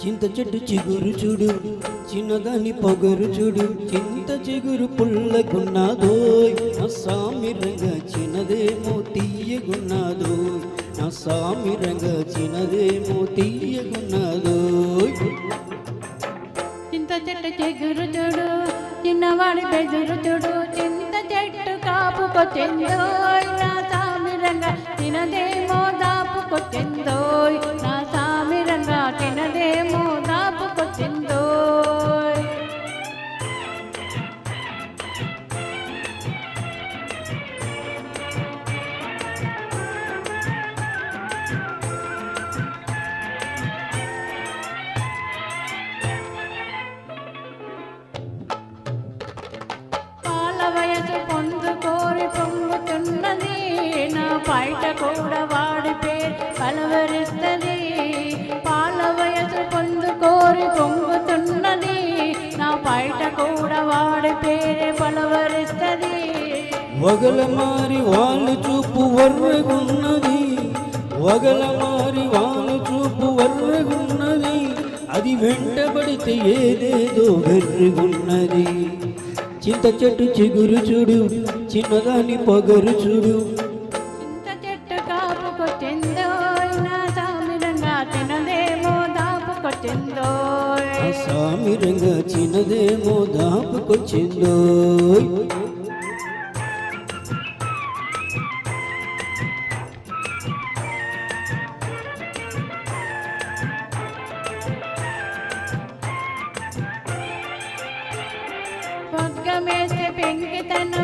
చింత చెట్టు చిగురు చూడు చిన్నదాని పొగరు చూడు. చింత చిగురు పుల్లగున్నాదోయ్ నా సామిరంగ చిన్నదేమో తీయగున్నాదో నా సామిరంగ చిన్నదేమో తీయగున్నాదో చింత చెట్టు చిగురు చూడు చిన్నవాడి బెదురు చూడు. చింత చెట్టు కాపుకొచ్చిందో నా సామిరంగా చిన్నదే బయట వాడి పేరు కలవరిస్తుంది? పాల వయసు పొందుకోరి పొంగుతున్నది. నా బయట కూడా వాడి పేరు పలవరిస్తుంది. వగల మారి వాళ్ళు చూపు వర్రగున్నది. వగల మారి వాళ్ళు చూపు వర్రగున్నది. అది వెంటబడితే ఏదేదో వెర్రుగున్నది. చింత చెట్టు చిగురు చూడు చిన్నదాని పొగరు చూడు. దాపుకొచ్చిందో ఆ సామిరంగా చిన్నదేమో దాపుకొచ్చిందో? పగ్గమేస్తే పెంకితనం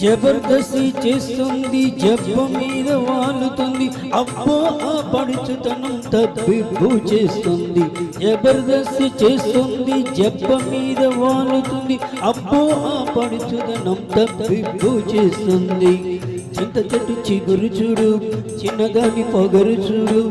జబర్దస్తి చేస్తుంది జబ్బు మీద వాలుతుంది అబ్బో ఆ పడుచుతనం తప్పిబ్బు చేస్తుంది. జబర్దస్తి చేస్తుంది జబ్బ మీద వాలుతుంది అబ్బో ఆ పడుచుతనం తప్పిబ్బు చేస్తుంది. చింత చెట్టు చిగురు చూడు చిన్నదాని పొగరు చూడు.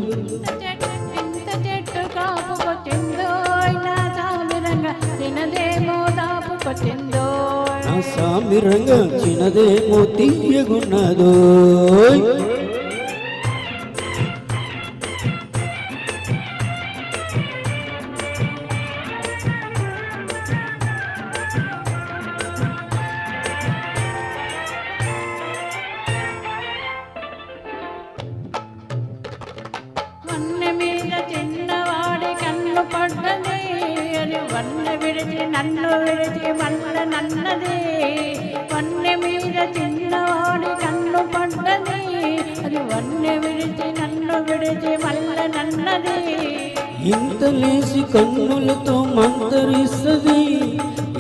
సామిరంగా చిన్నదేమో తీయగున్నదో పడ్డ విడిచి నన్ను విడిచి మల్ల నన్నది. వన్నె మీద చిన్నవాడి కన్ను పడ్డది. అది వన్నె విడిచి నన్ను విడిచి మల్ల నన్నది. ఇంత లేసి కన్నులతో మంతరిస్తుంది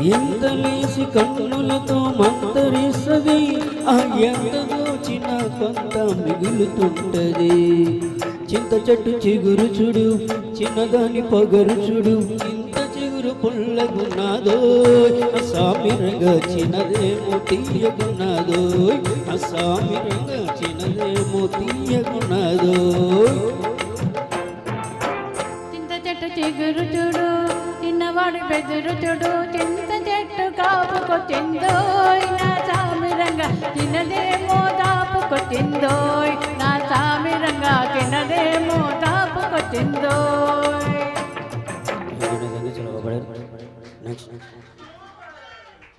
ఎంత లేసి కన్నులతో మంతరిస్తుంది ఆ ఎంత దోచిన కొంత మిగులుతుంటది. చింత చెట్టు చిగురు చూడు చిన్నదాని పగరు చూడు ఇంత చిగురు పుల్లగున్నాదో అసామిరంగా చిన్నదేమో తీయగున్నాదో అసామిరంగా చిన్నదేమో చింత చెట్టు చిగురు చూడు చిన్నవాడి బెదురు చూడు చింత చెట్టు కాపుకొచ్చిందో నా సామిరంగా తినదేమో దాపుకొచ్చిందో నా సామిరంగా తినదేమో దాపుకొచ్చిందో నెక్స్ట్ おちん。